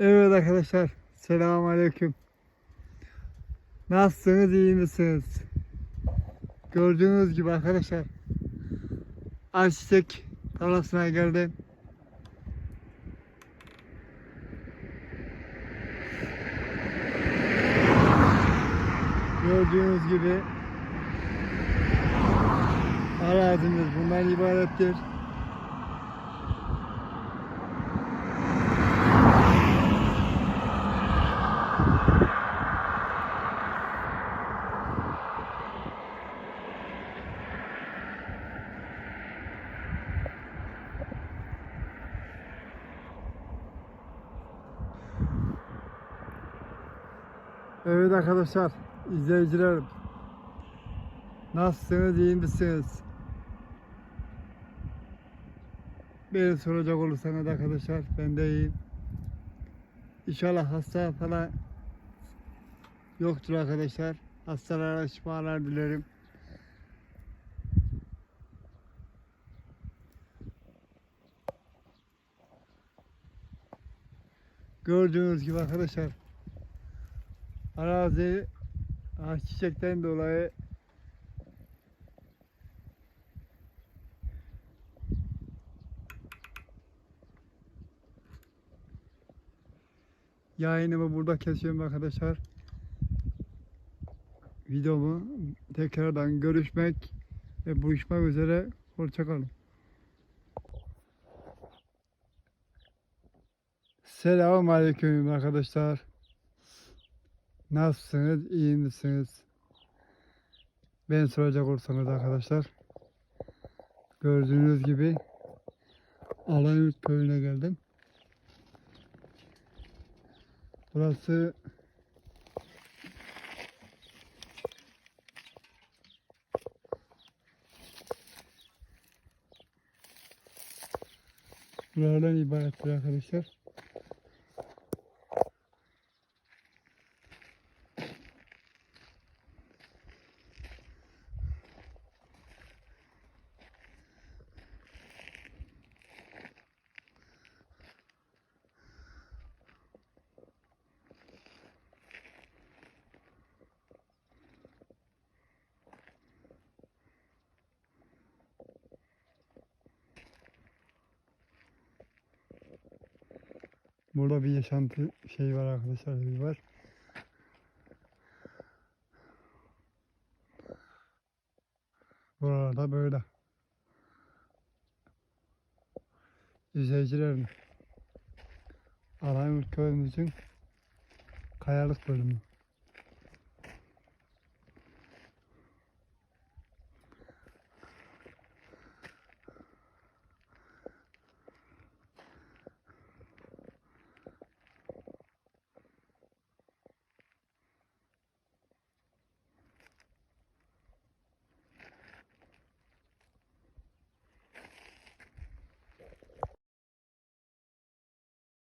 Evet arkadaşlar. Selamun Aleyküm. Nasılsınız? iyi misiniz? Gördüğünüz gibi arkadaşlar. Ayçiçek tarlasına geldim. Gördüğünüz gibi arazimiz bundan ibarettir. Evet arkadaşlar, izleyicilerim. Nasılsınız, iyi misiniz? Beni soracak olursanız arkadaşlar, ben de iyiyim. İnşallah hasta falan yoktur arkadaşlar. Hastalara şifalar dilerim. Gördüğünüz gibi arkadaşlar arazi çiçekten dolayı yayınımı burada kesiyorum arkadaşlar. Videomu tekrardan görüşmek ve buluşmak üzere. Hoşçakalın. Selamun Aleyküm arkadaşlar. Nasılsınız? iyi misiniz? Ben soracak olursanız arkadaşlar. Gördüğünüz gibi Alayurt köyüne geldim. Burası Buralardan ibarettir arkadaşlar. Burada bir yaşantı şey var arkadaşlar bir var. Buralarda böyle. İzleyicilerim. Alayurt köyümüzün kayalık bölümü.